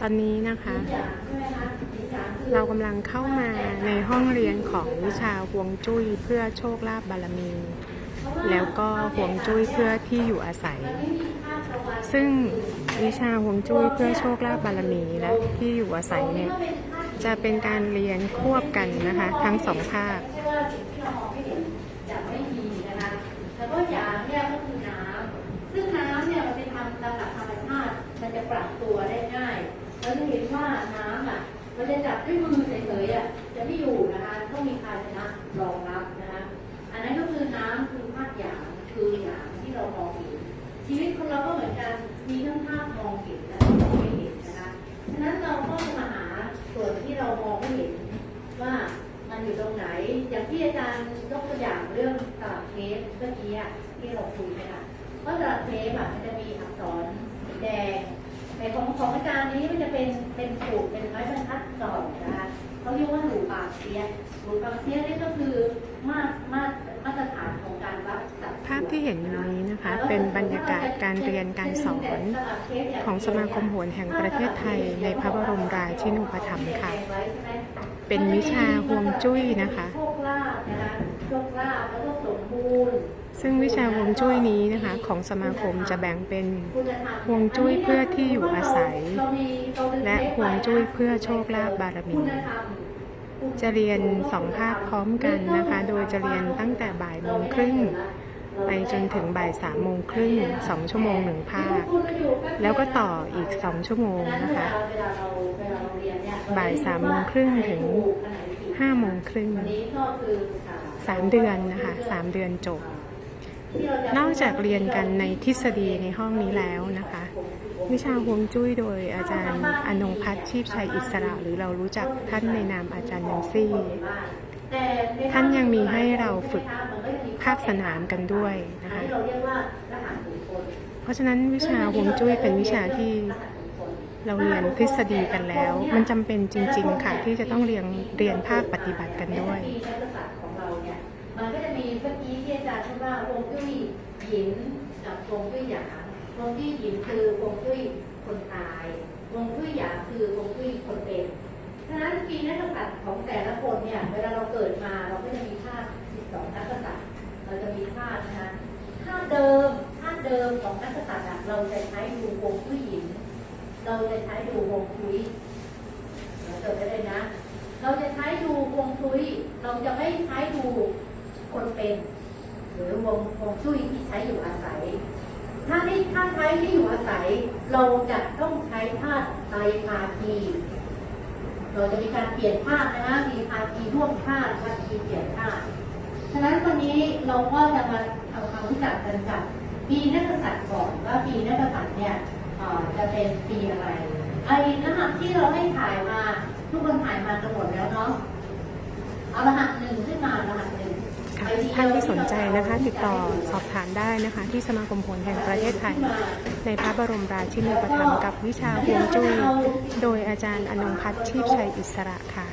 ตอนนี้นะคะ เรากำลังเข้ามาในห้องเรียนของวิชาฮวงจุ้ยเพื่อโชคลาภบารมี แล้วก็ฮวงจุ้ยเพื่อที่อยู่อาศัย ซึ่งวิชาฮวงจุ้ยเพื่อโชคลาภบารมีและที่อยู่อาศัยเนี่ยจะเป็นการเรียนควบกันนะคะ ทั้งสองภาค ตัวได้ง่ายเราจะเห็นว่าน้ำอะมันจะจับด้วยมือเฉยๆอะจะไม่อยู่นะคะต้องมีภาชนะรองรับนะคะอันนั้นก็คือน้ำคือภาคหยางคือหยางที่เรามองเห็นชีวิตของเราก็เหมือนกันมีทั้งภาพมองเห็นและมองไม่เห็นนะคะฉะนั้นเราก็มาหาส่วนที่เรามองไม่เห็นว่ามันอยู่ตรงไหน อย่างที่อาจารย์ยกตัวอย่างเรื่องตลับเทปเมื่อกี้อะที่เราคุยไปค่ะเพราะตลับเทปอะมันจะมีอักษรสีแดงแต่ของของอาจารย์ นี้มันจะเป็นเป็นสูตรเป็นไม้บรรทัดสองนะคะเขาเรียกว่าหลูปากเสียหลูปากเสียนี่ก็คือมาตรมาตรมาตรฐานของการวัดสัดส่วนภาพที่เห็นอยู่นี้นะคะ เป็นบรรยากาศการเรียนการสอนของสมาคมโหรแห่งประเทศไทย ในพระบรมราชินูปถัมภ์ค่ะ เป็นวิชาฮวงจุ้ยนะคะโชคลาภนะคะโชคลาภแล้วก็สมบูรณ์ ซึ่งวิชาฮวงจุ้ยนี้นะคะของสมาคมจะแบ่งเป็นฮวงจุ้ยเพื่อที่อยู่อาศัย และฮวงจุ้ยเพื่อโชคลาภบารมี จะเรียนสองภาคพร้อมกันนะคะ โดยจะเรียนตั้งแต่บ่ายโมงครึ่งไปจนถึงบ่ายสามโมงครึ่งสองชั่วโมงหนึ่งภาค แล้วก็ต่ออีกสองชั่วโมงนะคะบ่ายสามโมงครึ่งถึงห้าโมงครึ่งสามเดือนนะคะสามเดือนจบ นอกจากเรียนกันในทฤษฎีในห้องนี้แล้วนะคะ วิชาฮวงจุ้ยโดยอาจารย์อนงพัฒน์ชีพชัยอิสระ หรือเรารู้จักท่านในนามอาจารย์นันซี่ ท่านยังมีให้เราฝึกภาคสนามกันด้วยนะคะเพราะฉะนั้นวิชาฮวงจุ้ยเป็นวิชาที่เราเรียนทฤษฎีกันแล้ว มันจำเป็นจริง ๆ ค่ะ ที่จะต้องเรียนเรียนภาคปฏิบัติกันด้วย มันก็จะมีเมื่อกี้ที่อาจารย์พูดว่าฮวงจุ้ยหยินกับฮวงจุ้ยหยางฮวงจุ้ยหยินคือฮวงจุ้ยคนตายฮวงจุ้ยหยางคือฮวงจุ้ยคนเป็นฉะนั้นปีนักษัตริย์ของแต่ละคนเนี่ยเวลาเราเกิดมาเราก็จะมีธาตุ12นักษัตริย์เราจะมีธาตุนะคะธาตุเดิมธาตุเดิมของนักษัตริย์เราจะใช้ดูฮวงจุ้ยหยินเราจะใช้ดูฮวงจุ้ยเราจดไว้เลยนะ เราจะใช้ดูฮวงจุ้ยเราจะไม่ใช้ดู คนเป็น หรือวงวงจุ้ยที่ใช้อยู่อาศัย ถ้าที่ถ้าใช้ที่อยู่อาศัย เราจะต้องใช้ธาตุไตรภาคีเราจะมีการเปลี่ยนธาตุนะคะมีภาคีร่วมธาตุภาคีเปลี่ยนธาตุฉะนั้นวันนี้เราก็จะมาทำความรู้จักกันกับปีนักษัตริย์ก่อนว่าปีนักษัตริย์เนี่ยจะเป็นปีอะไรไอ้รหัสที่เราให้ถ่ายมา ทุกคนถ่ายมากันหมดแล้วเนาะเอารหัสหนึ่งขึ้นมารหัสหนึ่ง ท่านที่สนใจนะคะติดต่อสอบถามได้นะคะ ที่สมาคมโหรแห่งประเทศไทย ในพระบรมราชินีปถัมกับวิชาฮวงจุ้ยโดยอาจารย์อนงพัฒน์ชีพชัยอิสระค่ะ